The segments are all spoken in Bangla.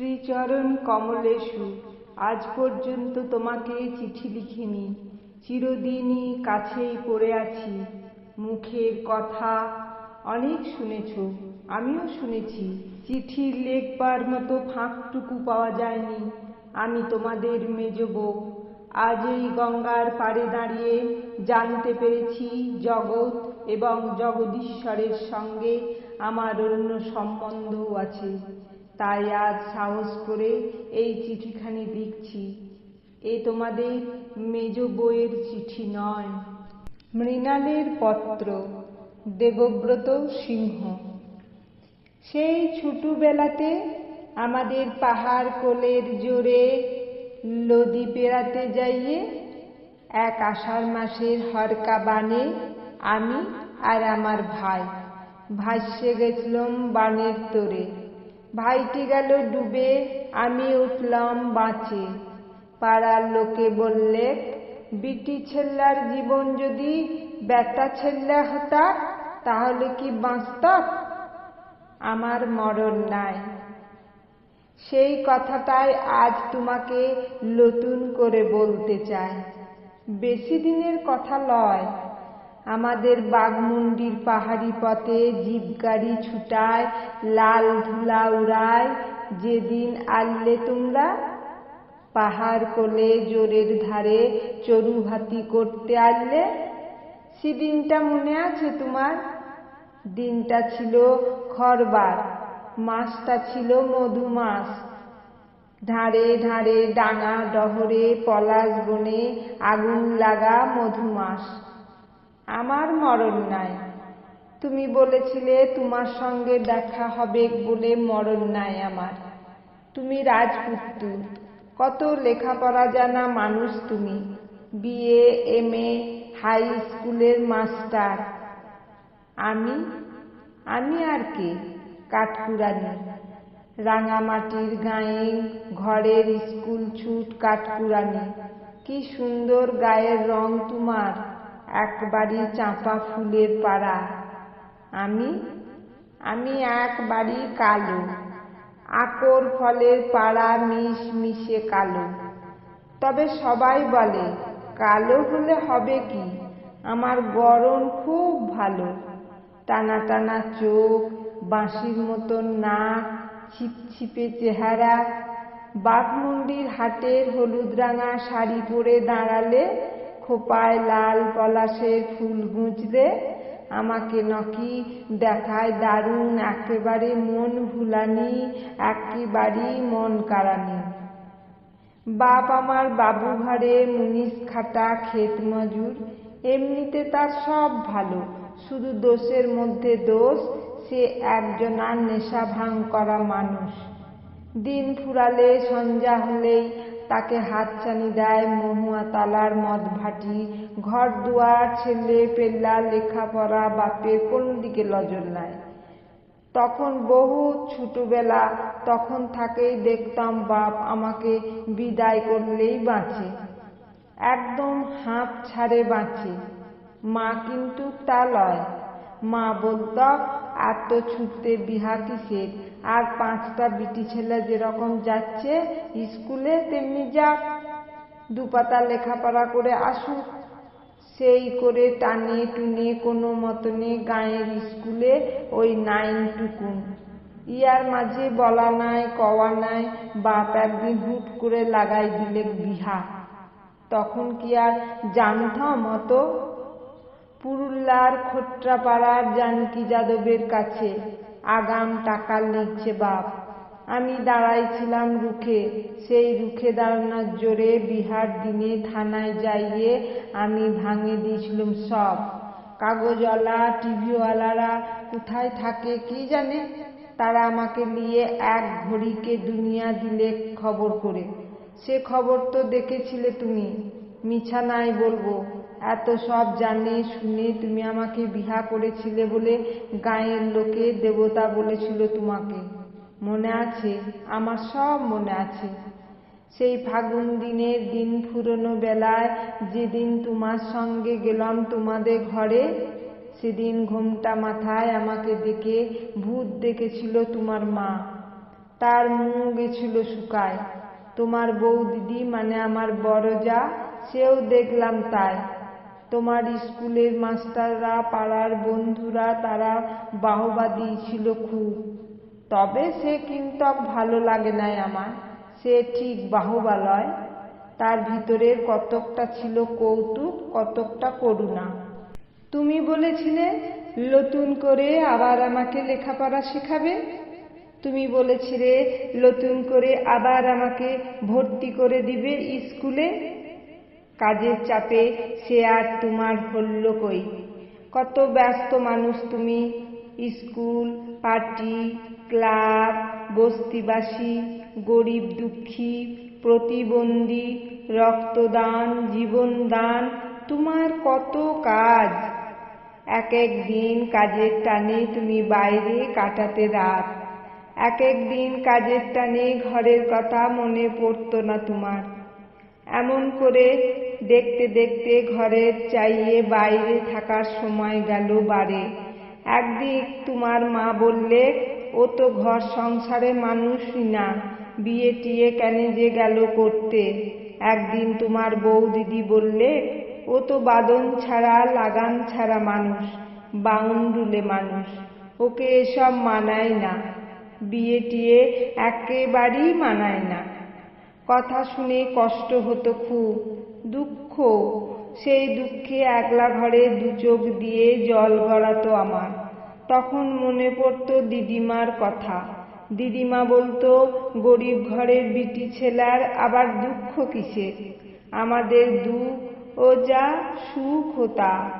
শ্রীচরণ কমলেশু, আজ পর্যন্ত তোমাকে চিঠি লিখিনি, চিরদিনই কাছেই পড়ে আছি, মুখের কথা অনেক শুনেছ, আমিও শুনেছি চিঠি লেখবার মতো ফাঁকটুকু পাওয়া যায়নি, আমি তোমাদের মেজ বউ, আজ এই গঙ্গার পাড়ে দাঁড়িয়ে জানতে পেরেছি জগৎ এবং জগদীশ্বরের সঙ্গে আমার অন্য সম্বন্ধও আছে। তাই আজ সাহস করে এই চিঠিখানি লিখছি। এ তোমাদের মেজ বইয়ের চিঠি নয়। মৃণালের পত্র, দেবব্রত সিংহ। সেই ছোটবেলাতে আমাদের পাহাড় কোলের জোরে লদি পেরাতে যাইয়ে এক আষাঢ় মাসের হরকা বানে আমি আর আমার ভাই ভাসে গেছিলাম বানের তোরে। ভাইটি গেল ডুবে, আমি উঠলাম বাঁচে। পাড়ার লোকে বললে, বিটি ছেল্লার জীবন যদি বেটা ছেল্লা হতা, তাহলে কি বাঁচত? আমার মরণ নাই। সেই কথাটাই আজ তোমাকে নতুন করে বলতে চাই। বেশি দিনের কথা লয় আমাদের বাঘমুন্ডির পাহাড়ি পথে জিপ গাড়ি ছুটায়, লাল ধুলা উড়ায়। যেদিন আনলে তোমরা পাহাড় কোলে জোরের ধারে চরু হাতি করতে আনলে সেদিনটা মনে আছে তোমার? দিনটা ছিল খরবার মাছটা ছিল মধু মাছ ধারে ধারে ডাঙা ডহরে, পলাশ বনে আগুন লাগা মধু মাস আমার মরণ নাই। তুমি বলেছিলে, তোমার সঙ্গে দেখা হবে বলে মরণ নাই আমার। তুমি রাজপুত্র, কত লেখাপড়া জানা মানুষ তুমি। বিএ এম এ হাই স্কুলের মাস্টার। আমি আমি আর কে? কাঠকুড়ানি। রাঙামাটির গায়ে ঘরের স্কুল ছুট কাঠকুড়ানি। কি সুন্দর গায়ের রং তোমার। একবারই চাঁপা ফুলের পাড়া। আমি আমি একবারই কালো। আকর ফলের পাড়া মিশ মিশে কালো। তবে সবাই বলে, কালো হলে হবে কি? আমার গরম খুব ভালো। টানা টানা চোখ, বাঁশির মতন নাক, ছিপছিপে চেহারা। বাঘমুন্ডির হাটের হলুদ রাঙা শাড়ি পরে দাঁড়ালে খোপায় লাল পলাশের ফুল গুঁজলে আমাকে নকি দেখায় দারুণ, একেবারে মন ভুলানি একেবারেই মন কারানি বাপ আমার বাবু ঘরে মুনিশ খাটা ক্ষেত মজুর, এমনিতে তার সব ভালো, শুধু দোষের মধ্যে দোষ, সে একজনার নেশা ভাঙ করা মানুষ। দিন ফুরালে, সন্ধ্যা হলেই তাকে হাতছানি দেয়, মহুয়া তালার মদ ভাটি, ঘর দুয়ার, ছেলে পেল্লা, লেখাপড়া, বাপের কোন দিকে নজর নাই। তখন বহু ছোটবেলা, তখন থাকেই দেখতাম বাপ আমাকে বিদায় করলেই বাঁচে। একদম হাঁপ ছাড়ে বাঁচে। মা কিন্তু তা লয়। মা বলত, এত ছুটতে বিহা কিসের? আর পাঁচটা বিটি ছেলে যেরকম যাচ্ছে, স্কুলে তেমনি যাক। দুপাতা লেখাপড়া করে আসুক। সেই করে টানে টুনে কোনো মতনে গাঁয়ের স্কুলে ওই নাইন টুকুন ইয়ার মাঝে বলা নাই, কওয়া নাই, বাপ একদিন হুট করে লাগাই দিলে বিহা। তখন কি আর জানতাম অত? পুরুল্লার খোট্টাপাড়ার জানকি যাদবের কাছে আগাম টাকা লিখছে বাপ। আমি দাঁড়াইছিলাম রুখে, সেই রুখে দাঁড়ানোর জোরে বিহার দিনে থানায় যাইয়ে আমি ভাঙে দিয়েছিলাম সব। কাগজওয়ালা, টিভিওয়ালারা কোথায় থাকে কি জানে? তারা আমাকে নিয়ে এক ঘড়িকে দুনিয়া দিলে খবর করে। সে খবর তো দেখেছিলে তুমি। মিছা নাই বলব। এত সব জানে শুনে তুমি আমাকে বিহা করেছিলে বলে গায়ের লোকে দেবতা বলেছিল তোমাকে। মনে আছে? আমার সব মনে আছে। সেই ফাগুন দিনের দিন ফুরনো বেলায় যেদিন তোমার সঙ্গে গেলাম তোমাদের ঘরে, সেদিন ঘোমটা মাথায় আমাকে দেখে ভূত দেখেছিল তোমার মা। তার মুখ গেছিল শুকায়। তোমার বউ দিদি মানে আমার বড় যা সেও দেখলাম তাই। তোমার স্কুলের মাস্টাররা, পাড়ার বন্ধুরা, তারা বাহবা দিয়েছিল খুব। তবে সে কিন্তক ভালো লাগে নাই আমার। সে ঠিক বাহবা লয় তার ভিতরের কতকটা ছিল কৌতুক, কতকটা করুণা। তুমি বলেছিলে, নতুন করে আবার আমাকে লেখাপড়া শেখাবে? তুমি বলেছিলে, নতুন করে আবার আমাকে ভর্তি করে দিবে স্কুলে? কাজের চাপে সে আর তোমার হল্ল কই? কত ব্যস্ত মানুষ তুমি, স্কুল, পার্টি, ক্লাব, বস্তিবাসী, গরিব দুঃখী, প্রতিবন্ধী, রক্তদান, জীবনদান, তোমার কত কাজ? এক এক দিন কাজের টানে তুমি বাইরে কাটাতে রাত। এক এক দিন কাজের টানে ঘরের কথা মনে পড়তো না তোমার। এমন করে দেখতে দেখতে ঘরের চাইয়ে বাইরে থাকার সময় গেল বারে। একদিক তোমার মা বললে, ও তো ঘর সংসারে মানুষই না বিয়ে টিয়ে কেন যে গেল করতে? একদিন তোমার বউ দিদি বললে, ও তো বাদন ছাড়া, লাগান ছাড়া মানুষ বাউন্ডুলে মানুষ, ওকে এসব মানায় না বিয়ে টিয়ে একেবারেই মানায় না। কথা শুনে কষ্ট হতো খুব। দুঃখ, সেই দুঃখে একলা ঘরে দু চোখ দিয়ে জল গড়াতো আমার। তখন মনে পড়তো দিদিমার কথা। দিদিমা বলতো, গরিব ঘরের বিটি ছেলার আবার দুঃখ কিসের? আমাদের দুঃখ ও যা সুখ হতা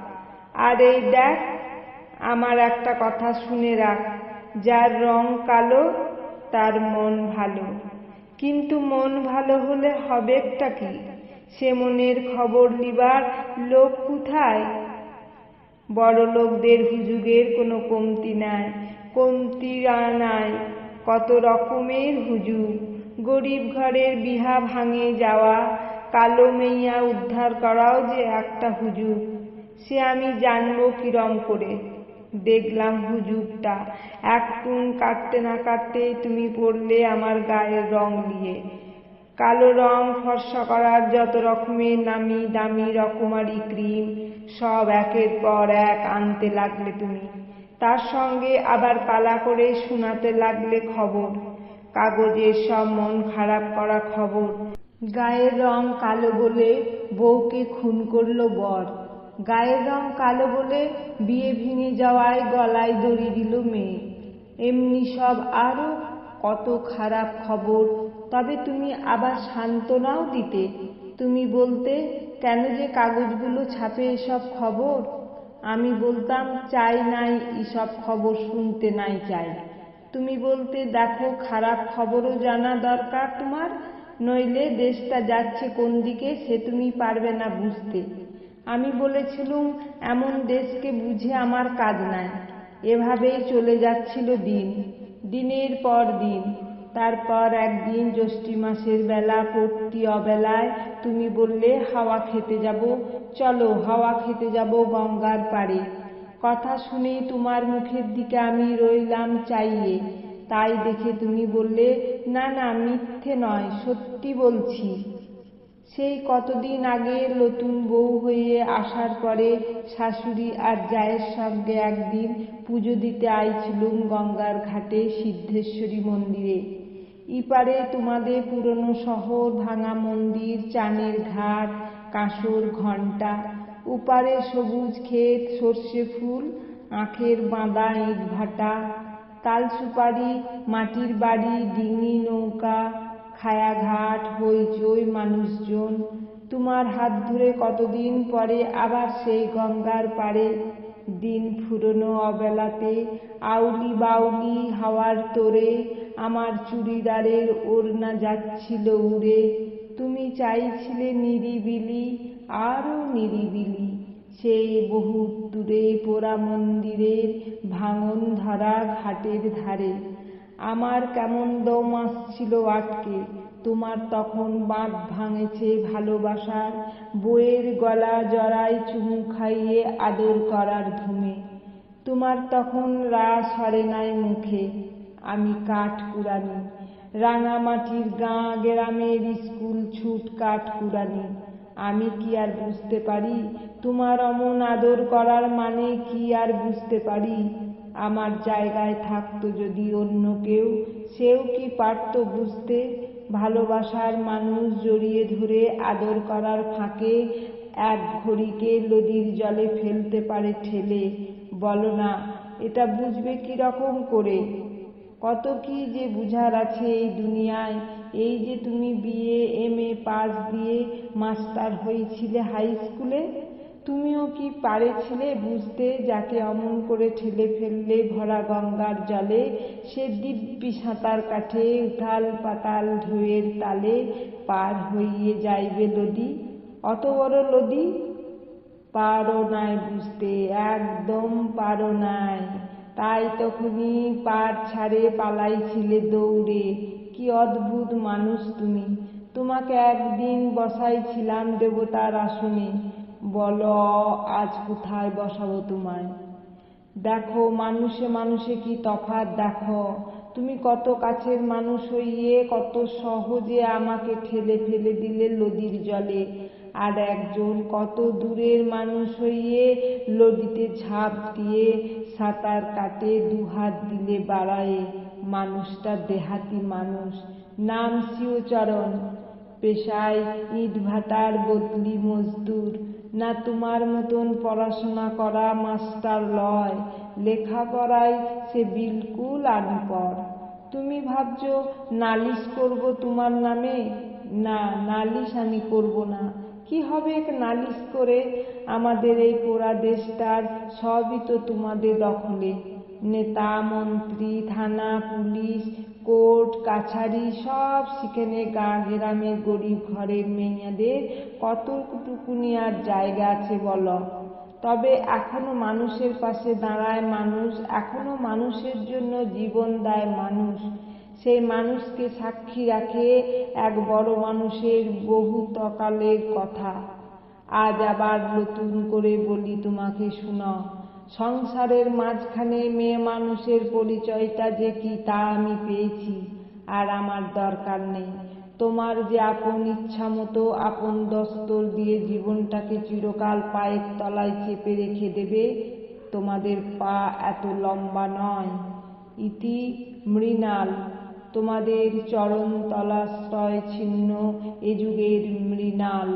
আর এই দেখ, আমার একটা কথা শুনে রাখ। যার রং কালো, তার মন ভালো। কিন্তু মন ভালো হলে হবেটা কি? সে মনের খবর লিবার লোক কোথায়? বড় লোকদের হুজুগের কোনো কমতি নাই কমতি নাই, কত রকমের হুজুগ। গরিব ঘরের বিহা ভাঙে যাওয়া, কালো মেইয়া উদ্ধার করাও যে একটা হুজুগ। সে আমি জানব কিরম করে। দেখলাম হুজুগটা, এক টুন কাটতে না কাটতে তুমি পড়লে আমার গায়ের রং নিয়ে। কালো রং ফর্সা করার যত রকমের নামি দামি রকমারি ক্রিম, সব একের পর এক আনতে লাগলে তুমি। তার সঙ্গে আবার পালা করে শোনাতে লাগলে খবর। কাগজের সব মন খারাপ করা খবর। গায়ের রং কালো বলে বউকে খুন করল বর। গায়ের রং কালো বলে বিয়ে ভেঙে যাওয়ায় গলায় দড়ি দিল মেয়ে। এমনি সব আরও কত খারাপ খবর তবে তুমি আবার সান্ত্বনাও দিতে। তুমি বলতে, কেন যে কাগজগুলো ছাপে এসব খবর? আমি বলতাম, চাই নাই, এসব খবর শুনতে নাই চাই। তুমি বলতে, দেখো, খারাপ খবরও জানা দরকার তোমার, নইলে দেশটা যাচ্ছে কোন দিকে সে তুমি পারবে না বুঝতে। আমি বলেছিলুম, এমন দেশকে বুঝে আমার কাজ নাই। এভাবেই চলে যাচ্ছিল দিন, দিনের পর দিন। তারপর একদিন জ্যৈষ্ঠ মাসের বেলা পড়তি অবেলায় তুমি বললে, হাওয়া খেতে যাব। চলো, হাওয়া খেতে যাব গঙ্গার পাড়ে। কথা শুনেই তোমার মুখের দিকে আমি রইলাম চাইয়ে। তাই দেখে তুমি বললে, না না, মিথ্যে নয়, সত্যি বলছি। সেই কতদিন আগে নতুন বউ হয়ে আসার পরে শাশুড়ি আর জায়ের সঙ্গে একদিন পুজো দিতে আইছিলুম গঙ্গার ঘাটে সিদ্ধেশ্বরী মন্দিরে। ইপারে তোমাদের পুরনো শহর ভাঙা মন্দির, চানের ঘাট, কাঁসর ঘণ্টা উপারে সবুজ ক্ষেত, সর্ষে ফুল, আখের বাঁধা ইট ভাটা তাল সুপারি মাটির বাড়ি, ডিঙি নৌকা খায়াঘাট হইচই মানুষজন। তোমার হাত ধরে কতদিন পরে আবার সেই গঙ্গার পাড়ে? দিন ফুরনো অবেলাতে আউলি বাউলি হাওয়ার তোরে আমার চুড়িদারের ওড়না যাচ্ছিল উড়ে। তুমি চাইছিলে নিরিবিলি আরও নিরিবিলি। সেই বহু দূরে পোড়া মন্দিরের ভাঙন ধরা ঘাটের ধারে। আমার কেমন দম আসছিল আটকে। তোমার তখন বাঁধ ভাঙেছে ভালোবাসার। বইয়ের গলা জড়ায় চুমু খাইয়ে আদর করার ধুমে। তোমার তখন রাস হরে নাই মুখে। আমি কাঠ কুড়ানি। রাঙামাটির গাঁ গ্রামের স্কুল ছুট কাঠ কুড়ানি। আমি কি আর বুঝতে পারি? তোমার অমন আদর করার মানে কি আর বুঝতে পারি? আমার জায়গায় থাকতো যদি অন্য কেউ, সেও কি পারত বুঝতে? ভালোবাসার মানুষ জড়িয়ে ধরে আদর করার ফাঁকে এক ঘড়িকে নদীর জলে ফেলতে পারে ঠেলে। বলো না, এটা বুঝবে কি রকম করে? কত কি যে বুঝার আছে এই দুনিয়ায়। এই যে তুমি বিয়ে এম এ পাস দিয়ে মাস্টার হয়েছিলে হাই স্কুলে? তুমিও কি পারেছিলে বুঝতে? যাকে অমন করে ঠেলে ফেললে ভরা গঙ্গার জলে, সে দিব্যি সাঁতার কাঠে উথাল পাতাল ঢেউয়ের তালে পার হইয়ে যাইবে লদি অত বড় লদি পারো নাই বুঝতে, একদম পারো নাই। তাই তখনই পার ছাড়ে পালাইছিলে দৌড়ে। কি অদ্ভুত মানুষ তুমি। তোমাকে একদিন বসাইছিলাম দেবতার আসনে। বল, আজ কোথায় বসাবো তোমায়? দেখো, মানুষে মানুষে কি তফাৎ দেখো। তুমি কত কাছের মানুষ হইয়ে কত সহজে আমাকে ঠেলে ফেলে দিলে নদীর জলে। আর একজন কত দূরের মানুষ হইয়ে লদিতে ঝাঁপ দিয়ে সাঁতার কাটে, দুহাত দিলে বাড়ায়ে। মানুষটা দেহাতি মানুষ। নাম শিবচরণ পেশায় ইটভাটার বদলি মজদুর। না তোমার মতন পড়াশোনা করা মাস্টার লয়, লেখাপড়ায় সে বিলকুল আনপড় তুমি ভাবছ, নালিশ করব তোমার নামে? না, নালিশ আমি করব না। কি হবে নালিশ করে? আমাদের এই পোড়া দেশটার সবই তো তোমাদের দখলে। নেতা, মন্ত্রী, থানা, পুলিশ কোর্ট কাছারি সব সেখানে গাঁ গ্রামের গরিব ঘরের মেয়েদের কতটুকুনি আর জায়গা আছে বলো। তবে এখনও মানুষের পাশে দাঁড়ায় মানুষ, এখনও মানুষের জন্য জীবন দেয় মানুষ। সেই মানুষকে সাক্ষী রাখে এক বড় মানুষের বহুতকালের কথা। আজ আবার নতুন করে বলি তোমাকে, শুনো। সংসারের মাঝখানে মেয়ে মানুষের পরিচয়টা যে কি তা আমি পেয়েছি, আর আমার দরকার নেই। তোমার যে আপন ইচ্ছামতো আপন দস্তর দিয়ে জীবনটাকে চিরকাল পায়ের তলায় চেপে রেখে দেবে, তোমাদের পা এত লম্বা নয়। ইতি মৃণাল, তোমাদের চরণতলাশ্রয় ছিন্ন এ যুগের মৃণাল।